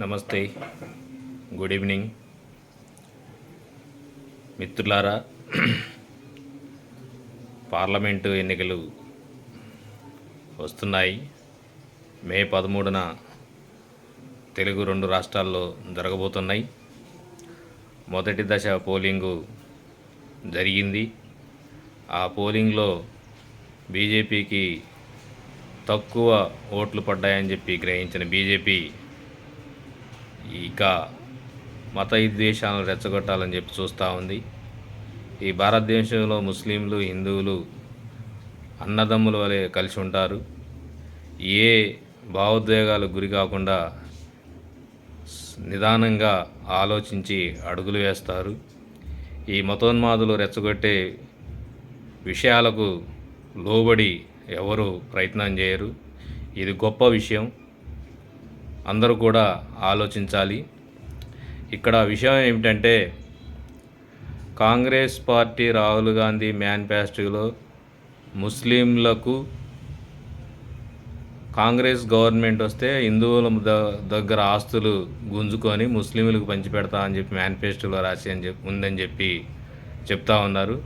నమస్తే. Good evening. మిత్రులారా parliament ఎన్నికలు వస్తున్నాయి. మే పదమూడున తెలుగు రెండు రాష్ట్రాల్లో జరగబోతున్నాయి. మొదటి దశ పోలింగు జరిగింది. ఆ పోలింగ్లో బీజేపీకి తక్కువ ఓట్లు పడ్డాయని చెప్పి గ్రహించిన బీజేపీ ఇక మత విద్వేషాలను రెచ్చగొట్టాలని చెప్పి చూస్తూ ఉంది. ఈ భారతదేశంలో ముస్లింలు హిందువులు అన్నదమ్ముల వలె కలిసి ఉంటారు. ఏ భావోద్వేగాలకు గురి కాకుండా నిదానంగా ఆలోచించి అడుగులు వేస్తారు. ఈ మతోన్మాదులు రెచ్చగొట్టే విషయాలకు లోబడి ఎవరు ప్రయత్నం చేయరు. ఇది గొప్ప విషయం. అందరూ కూడా ఆలోచించాలి. ఇక్కడ విషయం ఏమిటంటే కాంగ్రెస్ పార్టీ రాహుల్ గాంధీ మేనిఫెస్టోలో ముస్లింలకు కాంగ్రెస్ గవర్నమెంట్ వస్తే హిందువుల ద- దగ్గర ఆస్తులు గుంజుకొని ముస్లింలకు పంచిపెడతా అని చెప్పి మేనిఫెస్టోలో రాసి అని చెప్పి ఉందని చెప్పి చెప్తా ఉన్నారు.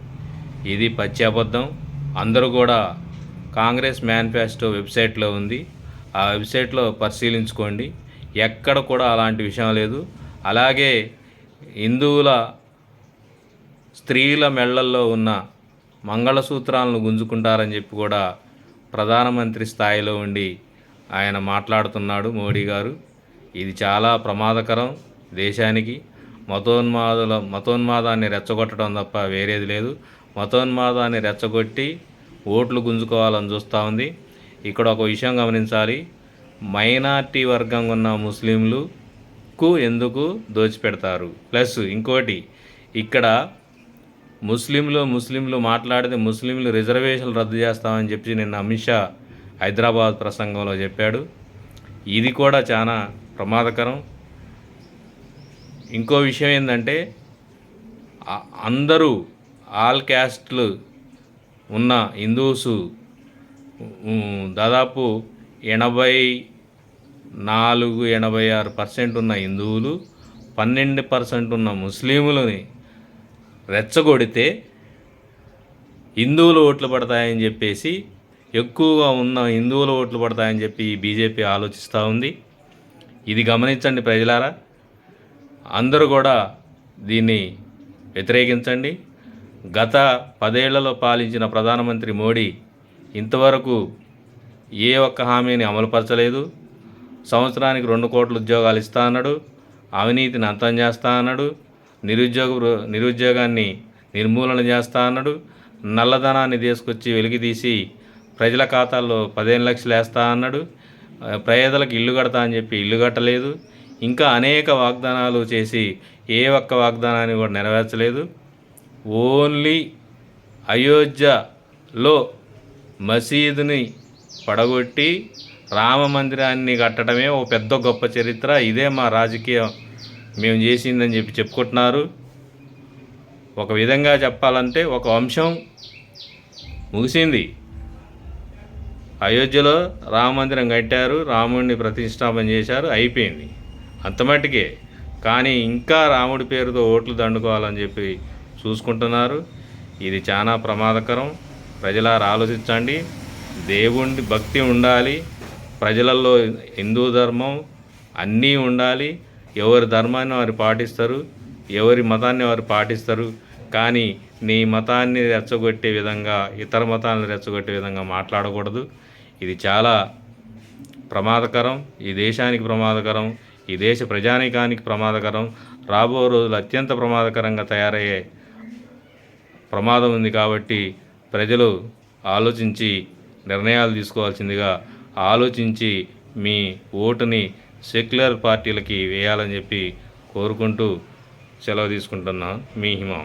ఇది పచ్చి అబద్ధం. అందరూ కూడా కాంగ్రెస్ మేనిఫెస్టో వెబ్సైట్లో ఉంది. ఆ వెబ్సైట్లో పరిశీలించుకోండి. ఎక్కడ కూడా అలాంటి విషయం లేదు. అలాగే హిందువుల స్త్రీల మెళ్ళల్లో ఉన్న మంగళసూత్రాలను గుంజుకుంటారని చెప్పి కూడా ప్రధానమంత్రి స్థాయిలో ఉండి ఆయన మాట్లాడుతున్నాడు మోడీ గారు. ఇది చాలా ప్రమాదకరం దేశానికి. మతోన్మాదుల మతోన్మాదాన్ని రెచ్చగొట్టడం తప్ప వేరేది లేదు. మతోన్మాదాన్ని రెచ్చగొట్టి ఓట్లు గుంజుకోవాలని చూస్తూ ఉంది. ఇక్కడ ఒక విషయం గమనించాలి. మైనార్టీ వర్గం ఉన్న ముస్లింలుకు ఎందుకు దోచిపెడతారు? ప్లస్ ఇంకోటి ఇక్కడ ముస్లింలు ముస్లింలు మాట్లాడితే ముస్లింలు రిజర్వేషన్లు రద్దు చేస్తామని చెప్పి నిన్న అమిత్ షా హైదరాబాద్ ప్రసంగంలో చెప్పాడు. ఇది కూడా చాలా ప్రమాదకరం. ఇంకో విషయం ఏంటంటే అందరూ ఆల్ క్యాస్ట్లు ఉన్న హిందూస్ దాదాపు ఎనభై నాలుగు ఎనభై ఆరు పర్సెంట్ ఉన్న హిందువులు పన్నెండు పర్సెంట్ ఉన్న ముస్లింలని రెచ్చగొడితే హిందువులు ఓట్లు పడతాయని చెప్పేసి ఎక్కువగా ఉన్న హిందువులు ఓట్లు పడతాయని చెప్పి ఈ బీజేపీ ఆలోచిస్తూ ఉంది. ఇది గమనించండి ప్రజలారా. అందరూ కూడా దీన్ని వ్యతిరేకించండి. గత పదేళ్ళలో పాలించిన ప్రధానమంత్రి మోడీ ఇంతవరకు ఏ ఒక్క హామీని అమలుపరచలేదు. సంవత్సరానికి రెండు కోట్ల ఉద్యోగాలు ఇస్తా అన్నాడు. అవినీతిని అంతం చేస్తా అన్నాడు. నిరుద్యోగ నిరుద్యోగాన్ని నిర్మూలన చేస్తా అన్నాడు. నల్లధనాన్ని తీసుకొచ్చి వెలికితీసి ప్రజల ఖాతాల్లో పదిహేను లక్షలు వేస్తా అన్నాడు. ప్రజలకు ఇల్లు కడతా అని చెప్పి ఇల్లు కట్టలేదు. ఇంకా అనేక వాగ్దానాలు చేసి ఏ ఒక్క వాగ్దానాన్ని కూడా నెరవేర్చలేదు. ఓన్లీ అయోధ్యలో మసీదుని పడగొట్టి రామ మందిరాన్ని కట్టడమే ఓ పెద్ద గొప్ప చరిత్ర. ఇదే మా రాజకీయం. మేము చేసిందని చెప్పి చెప్పుకుంటున్నారు. ఒక విధంగా చెప్పాలంటే ఒక వంశం ముగిసింది. అయోధ్యలో రామ మందిరం కట్టారు రాముడిని ప్రతిష్టాపన చేశారు అయిపోయింది. అంతమట్టుకే కానీ ఇంకా రాముడి పేరుతో ఓట్లు దండుకోవాలని చెప్పి చూసుకుంటున్నారు. ఇది చాలా ప్రమాదకరం. ప్రజలారా ఆలోచించండి. దేవుడి భక్తి ఉండాలి. ప్రజలలో హిందూ ధర్మం అన్నీ ఉండాలి. ఎవరి ధర్మాన్ని వారు పాటిస్తారు ఎవరి మతాన్ని వారు పాటిస్తారు కానీ నీ మతాన్ని రెచ్చగొట్టే విధంగా ఇతర మతాలను రెచ్చగొట్టే విధంగా మాట్లాడకూడదు. ఇది చాలా ప్రమాదకరం ఈ దేశానికి ప్రమాదకరం ఈ దేశ ప్రజానీకానికి ప్రమాదకరం. రాబో రోజులు అత్యంత ప్రమాదకరంగా తయారయ్యే ప్రమాదం ఉంది కాబట్టి ప్రజలు ఆలోచించి నిర్ణయాలు తీసుకోవాల్సిందిగా ఆలోచించి మీ ఓటుని సెక్యులర్ పార్టీలకి వేయాలని చెప్పి కోరుకుంటూ సెలవు తీసుకుంటున్నాను మీ హిమం.